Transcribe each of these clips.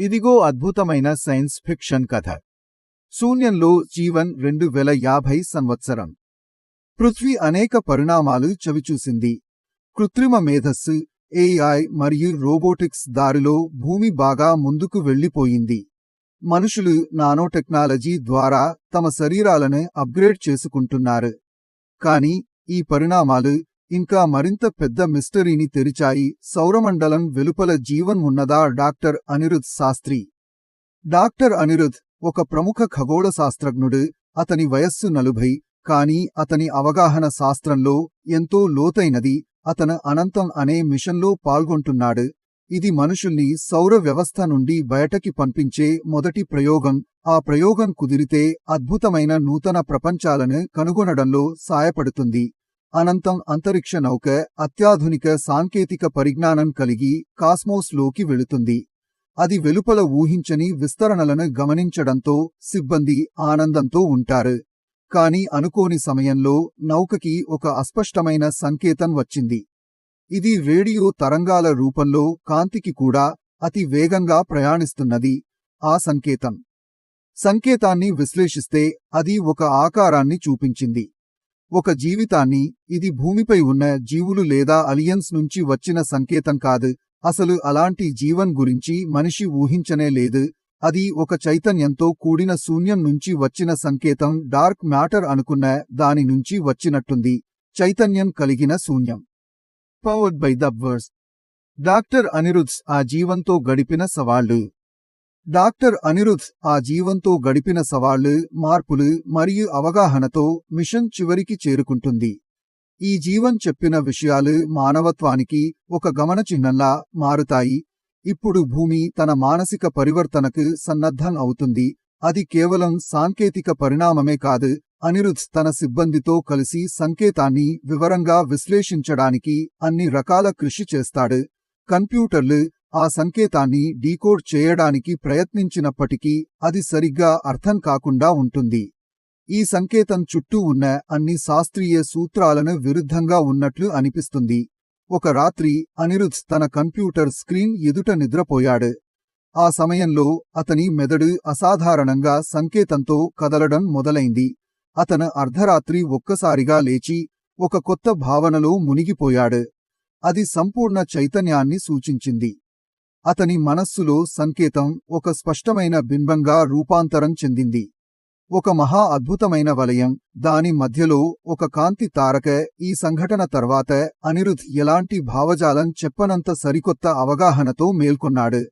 ఇదిగో అద్భుతమైన science fiction కథ. శూన్యంలో జీవన్ రెండు వేల యాభై సంవత్సరం. పృథ్వీ అనేక పరిణామాలు చవిచూసింది. కృత్రిమ మేధస్సు ఏఐ మరియు రోబోటిక్స్ దారిలో భూమి బాగా ముందుకు వెళ్ళిపోయింది మనుషులు నానోటెక్నాలజీ ద్వారా తమ శరీరాలను అప్గ్రేడ్ చేసుకుంటున్నారు. కాని ఈ పరిణామాలు ఇంకా మరింత పెద్ద మిస్టరీని తెరిచాయి సౌరమండలం వెలుపల జీవన్ ఉన్నదా డాక్టర్ అనిరుద్ శాస్త్రి. డాక్టర్ అనిరుద్ ఒక ప్రముఖ ఖగోళ శాస్త్రజ్ఞుడు అతని వయస్సు నలుభై కాని అతని అవగాహన శాస్త్రంలో ఎంతో లోతైనది అతను అనంతం అనే మిషన్లో పాల్గొంటున్నాడు. ఇది మనుషుల్ని సౌర వ్యవస్థ నుండి బయటకి పంపించే మొదటి ప్రయోగం ఆ ప్రయోగం కుదిరితే అద్భుతమైన నూతన ప్రపంచాలను కనుగొనడంలో సాయపడుతుంది. అనంతం అంతరిక్ష నౌక అత్యాధునిక సాంకేతిక పరిజ్ఞానం కలిగి కాస్మోస్లోకి వెళుతుంది. అది వెలుపల ఊహించని విస్తరణలను గమనించడంతో సిబ్బంది ఆనందంతో ఉంటారు. కాని అనుకోని సమయంలో నౌకకి ఒక అస్పష్టమైన సంకేతం వచ్చింది. ఇది రేడియో తరంగాల రూపంలో కాంతికి కూడా అతి వేగంగా ప్రయాణిస్తున్నది. ఆ సంకేతం. సంకేతాన్ని విశ్లేషిస్తే అది ఒక ఆకారాన్ని చూపించింది. ఒక జీవితాన్ని ఇది భూమిపై ఉన్న జీవులు లేదా అలియన్స్ నుంచి వచ్చిన సంకేతం కాదు. అసలు అలాంటి జీవన్ గురించి మనిషి ఊహించనే లేదు. అది ఒక చైతన్యంతో కూడిన శూన్యం నుంచి వచ్చిన సంకేతం డార్క్ మ్యాటర్ అనుకున్న దాని నుంచి వచ్చినట్టుంది. చైతన్యం కలిగిన శూన్యం. Powered by the verse doctor Anirudh's ఆ జీవంతో గడిపిన సవాళ్ళు డాక్టర్ అనిరుద్ ఆ జీవంతో గడిపిన సవాళ్ళు మార్పులు మరియు అవగాహనతో మిషన్ చివరికి చేరుకుంటుంది. ఈ జీవన్ చెప్పిన విషయాలు మానవత్వానికి ఒక గమనచిహ్నంలా మారుతాయి. ఇప్పుడు భూమి తన మానసిక పరివర్తనకు సన్నద్ధం అవుతుంది. అది కేవలం సాంకేతిక పరిణామమే కాదు అనిరుద్ తన సిబ్బందితో కలిసి సంకేతాన్ని వివరంగా విశ్లేషించడానికి అన్ని రకాల కృషి చేస్తాడు. కంప్యూటర్లు ఆ సంకేతాన్ని డీకోడ్ చేయడానికి ప్రయత్నించినప్పటికీ అది సరిగ్గా అర్థం కాకుండా ఉంటుంది. ఈ సంకేతం చుట్టూ ఉన్న అన్ని శాస్త్రీయ సూత్రాలను విరుద్ధంగా ఉన్నట్లు అనిపిస్తుంది. ఒక రాత్రి అనిరుద్ తన కంప్యూటర్ స్క్రీన్ ఎదుట నిద్రపోయాడు. ఆ సమయంలో అతని మెదడు అసాధారణంగా సంకేతంతో కదలడం మొదలైంది. అతను అర్ధరాత్రి ఒక్కసారిగా లేచి ఒక కొత్త భావనలో మునిగిపోయాడు. అది సంపూర్ణ చైతన్యాన్ని సూచించింది. అతని మనస్సులో సంకేతం ఒక స్పష్టమైన బింబంగా రూపాంతరం చెందింది. ఒక మహా అద్భుతమైన వలయం దాని మధ్యలో ఒక కాంతి తారక ఈ సంఘటన తర్వాత అనిరుధ్ ఎలాంటి భావజాలం చెప్పనంత సరికొత్త అవగాహనతో మేల్కొన్నాడు.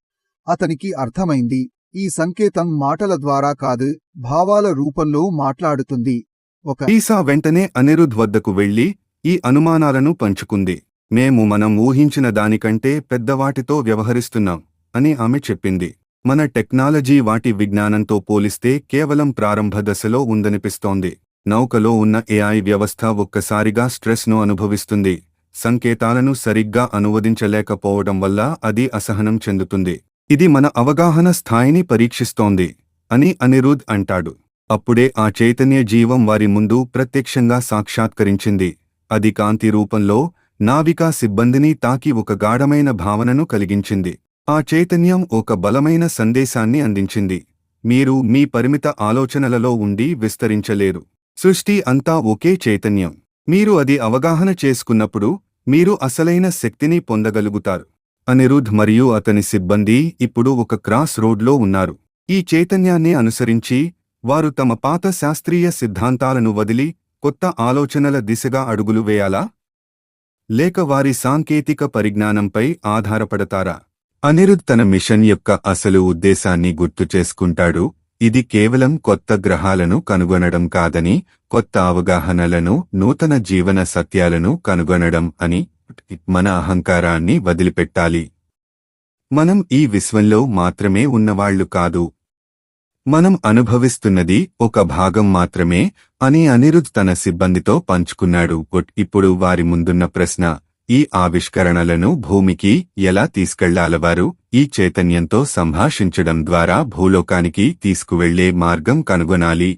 అతనికి అర్థమైంది ఈ సంకేతం మాటల ద్వారా కాదు భావాల రూపంలో మాట్లాడుతుంది. ఒక ఈసా వెంటనే అనిరుద్ వద్దకు వెళ్ళి ఈ అనుమానాలను పంచుకుంది. మేము మనం ఊహించిన దానికంటే పెద్దవాటితో వ్యవహరిస్తున్నాం అని ఆమె చెప్పింది. మన టెక్నాలజీ వాటి విజ్ఞానంతో పోలిస్తే కేవలం ప్రారంభ దశలో ఉందనిపిస్తోంది. నౌకలో ఉన్న ఏఐ వ్యవస్థ ఒక్కసారిగా స్ట్రెస్ను అనుభవిస్తుంది. సంకేతాలను సరిగ్గా అనువదించలేకపోవడం వల్ల అది అసహనం చెందుతుంది. ఇది మన అవగాహన స్థాయిని పరీక్షిస్తోంది అని అనిరుద్ అంటాడు. అప్పుడే ఆ చైతన్య జీవం వారి ముందు ప్రత్యక్షంగా సాక్షాత్కరించింది. అది కాంతి రూపంలో నావికా సిబ్బందిని తాకి ఒక గాఢమైన భావనను కలిగించింది. ఆ చైతన్యం ఒక బలమైన సందేశాన్ని అందించింది. మీరు మీ పరిమిత ఆలోచనలలో ఉండి విస్తరించలేరు. సృష్టి అంతా ఒకే చైతన్యం. మీరు అది అవగాహన చేసుకున్నప్పుడు మీరు అసలైన శక్తిని పొందగలుగుతారు. అనిరుధ్ మరియు అతని సిబ్బంది ఇప్పుడు ఒక క్రాస్ రోడ్లో ఉన్నారు. ఈ చైతన్యాన్ని అనుసరించి వారు తమ పాత శాస్త్రీయ సిద్ధాంతాలను వదిలి కొత్త ఆలోచనల దిశగా అడుగులు వేయాలా? లేక వారి సాంకేతిక పరిజ్ఞానంపై ఆధారపడతారా? అనిరుద్ తన మిషన్ యొక్క అసలు ఉద్దేశాన్ని గుర్తు చేసుకుంటాడు ఇది కేవలం కొత్త గ్రహాలను కనుగొనడం కాదని కొత్త అవగాహనలను నూతన జీవన సత్యాలను కనుగొనడం అని మన అహంకారాన్ని వదిలిపెట్టాలి. మనం ఈ విశ్వంలో మాత్రమే ఉన్నవాళ్ళు కాదు మనం అనుభవిస్తున్నది ఒక భాగం మాత్రమే అని అనిరుద్ తన సిబ్బందితో పంచుకున్నాడు. ఇప్పుడు వారి ముందున్న ప్రశ్న ఈ ఆవిష్కరణలను భూమికి ఎలా తీసుకెళ్ళాలవారు? ఈ చైతన్యంతో సంభాషించడం ద్వారా భూలోకానికి తీసుకువెళ్ళే మార్గం కనుగొనాలి.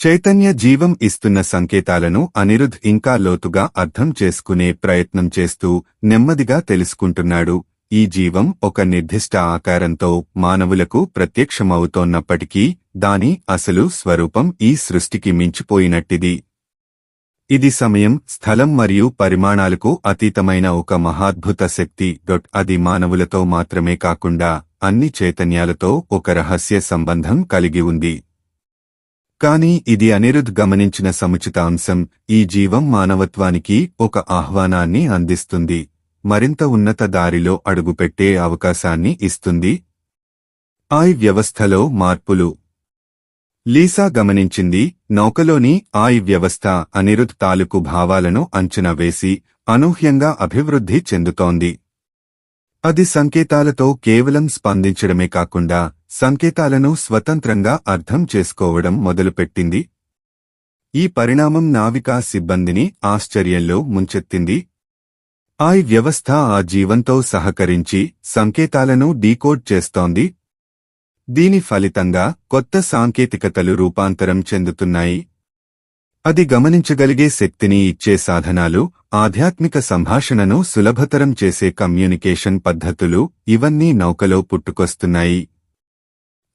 చైతన్య జీవం ఇస్తున్న సంకేతాలను అనిరుద్ ఇంకా లోతుగా అర్థం చేసుకునే ప్రయత్నం చేస్తూ నెమ్మదిగా తెలుసుకుంటున్నాడు. ఈ జీవం ఒక నిర్దిష్ట ఆకారంతో మానవులకు ప్రత్యక్షమవుతోన్నప్పటికీ దాని అసలు స్వరూపం ఈ సృష్టికి మించిపోయినట్టిది. ఇది సమయం స్థలం మరియు పరిమాణాలకు అతీతమైన ఒక మహాద్భుత శక్తి. డొట్ అది మానవులతో మాత్రమే కాకుండా అన్ని చైతన్యాలతో ఒక రహస్య సంబంధం కలిగి ఉంది. కానీ ఇది అనిరుద్ గమనించిన సముచిత అంశం. ఈ జీవం మానవత్వానికి ఒక ఆహ్వానాన్ని అందిస్తుంది. మరింత ఉన్నత దారిలో అడుగుపెట్టే అవకాశాన్ని ఇస్తుంది. ఆయ్ వ్యవస్థలో మార్పులు. లీసా గమనించింది నౌకలోని ఆయ్ వ్యవస్థ అనిరుద్ తాలూకు భావాలను అంచనా వేసి అనూహ్యంగా అభివృద్ధి చెందుతోంది. అది సంకేతాలతో కేవలం స్పందించడమే కాకుండా సంకేతాలను స్వతంత్రంగా అర్థం చేసుకోవడం మొదలుపెట్టింది. ఈ పరిణామం నావికా సిబ్బందిని ఆశ్చర్యంలో ముంచెత్తింది. ఆయ్ వ్యవస్థ ఆ జీవంతో సహకరించి సంకేతాలను డీకోడ్ చేస్తోంది. దీని ఫలితంగా కొత్త సాంకేతికతలు రూపాంతరం చెందుతున్నాయి. అది గమనించగలిగే శక్తిని ఇచ్చే సాధనాలు ఆధ్యాత్మిక సంభాషణను సులభతరం చేసే కమ్యూనికేషన్ పద్ధతులు ఇవన్నీ నౌకలో పుట్టుకొస్తున్నాయి.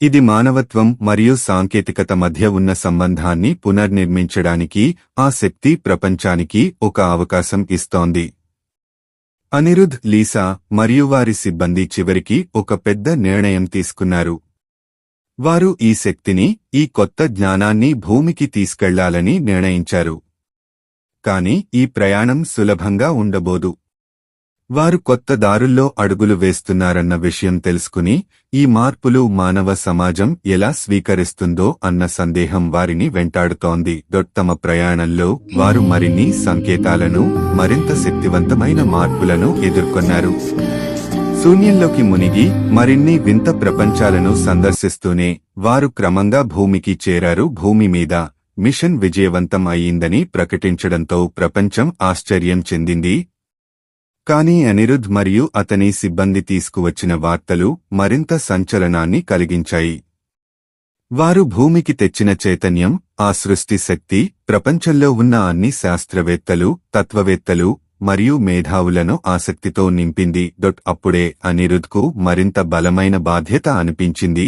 ఇది మానవత్వం మరియు సాంకేతికత మధ్య ఉన్న సంబంధాన్ని పునర్నిర్మించడానికి ఆ శక్తి ప్రపంచానికి ఒక అవకాశం ఇస్తోంది. అనిరుద్ లీసా మరియు వారి సిబ్బంది చివరికి ఒక పెద్ద నిర్ణయం తీసుకున్నారు. వారు ఈ శక్తిని ఈ కొత్త జ్ఞానాన్ని భూమికి తీసుకెళ్ళాలని నిర్ణయించారు. కాని ఈ ప్రయాణం సులభంగా ఉండబోదు. వారు కొత్త దారుల్లో అడుగులు వేస్తున్నారన్న విషయం తెలుసుకుని ఈ మార్పులు మానవ సమాజం ఎలా స్వీకరిస్తుందో అన్న సందేహం వారిని వెంటాడుతోంది. డొట్ తమ ప్రయాణంలో వారు మరిన్ని సంకేతాలను మరింత శక్తివంతమైన మార్పులను ఎదుర్కొన్నారు. శూన్యంలోకి మునిగి మరిన్ని వింత ప్రపంచాలను సందర్శిస్తూనే వారు క్రమంగా భూమికి చేరారు. భూమి మీద మిషన్ విజయవంతం అయ్యిందని ప్రకటించడంతో ప్రపంచం ఆశ్చర్యం చెందింది. కాని అనిరుద్ మరియు అతని సిబ్బంది తీసుకువచ్చిన వార్తలు మరింత సంచలనాన్ని కలిగించాయి. వారు భూమికి తెచ్చిన చైతన్యం ఆ సృష్టి శక్తి ప్రపంచంలో ఉన్న అన్ని శాస్త్రవేత్తలు తత్వవేత్తలు మరియు మేధావులను ఆసక్తితో నింపింది. డొట్ అప్పుడే అనిరుద్కు మరింత బలమైన బాధ్యత అనిపించింది.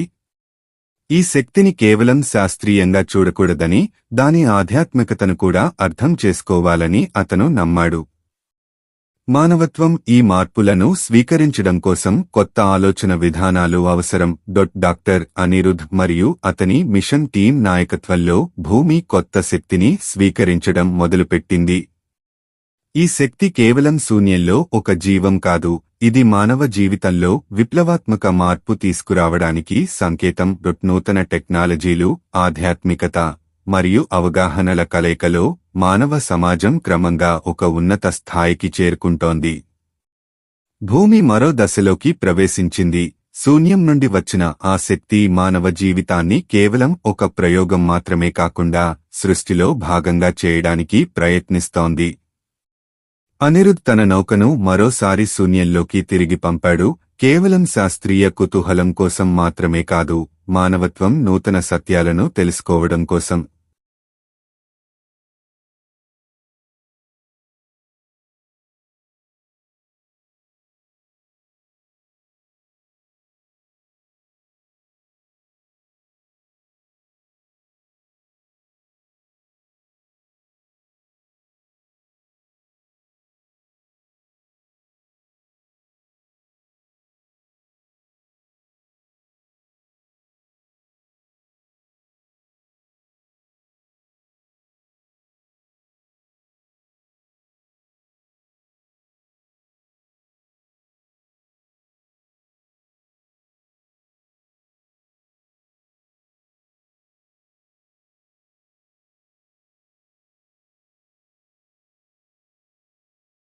ఈ శక్తిని కేవలం శాస్త్రీయంగా చూడకూడదని దాని ఆధ్యాత్మికతను కూడా అర్థం చేసుకోవాలని అతను నమ్మాడు. మానవత్వం ఈ మార్పులను స్వీకరించడం కోసం కొత్త ఆలోచన విధానాలు అవసరం. డొట్ డాక్టర్ అనిరుధ్ మరియు అతని మిషన్ టీం నాయకత్వంలో భూమి కొత్త శక్తిని స్వీకరించడం మొదలుపెట్టింది. ఈ శక్తి కేవలం శూన్యంలో ఒక జీవం కాదు ఇది మానవ జీవితంలో విప్లవాత్మక మార్పు తీసుకురావడానికి సంకేతం. డొట్ నూతన టెక్నాలజీలు ఆధ్యాత్మికత మరియు అవగాహనల కలయికలో మానవ సమాజం క్రమంగా ఒక ఉన్నత స్థాయికి చేరుకుంటోంది. భూమి మరో దశలోకి ప్రవేశించింది. శూన్యం నుండి వచ్చిన ఆ శక్తి మానవ జీవితాన్ని కేవలం ఒక ప్రయోగం మాత్రమే కాకుండా సృష్టిలో భాగంగా చేయడానికి ప్రయత్నిస్తోంది. అనిరుద్ తన నౌకను మరోసారి శూన్యంలోకి తిరిగి పంపాడు. కేవలం శాస్త్రీయ కుతూహలం కోసం మాత్రమే కాదు మానవత్వం నూతన సత్యాలను తెలుసుకోవడం కోసం